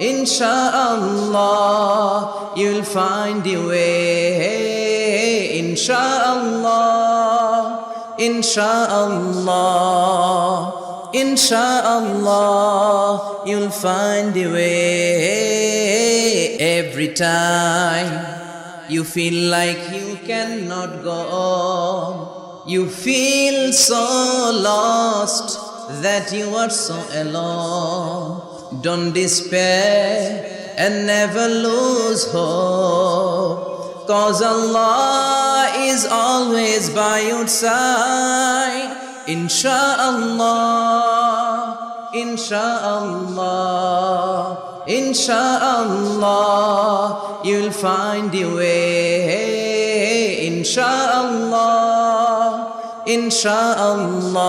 Insha'Allah, you'll find your way. Insha'Allah, Insha'Allah, Insha'Allah, you'll find your way. Every time you feel like you cannot go on. You feel so lost that you are so alone. Don't despair and never lose hope. Cause Allah is always by your side. Insha'Allah, Insha'Allah, Insha'Allah, you'll find your way. Insha'Allah, Insha'Allah,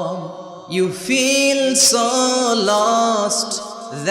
you feel so lost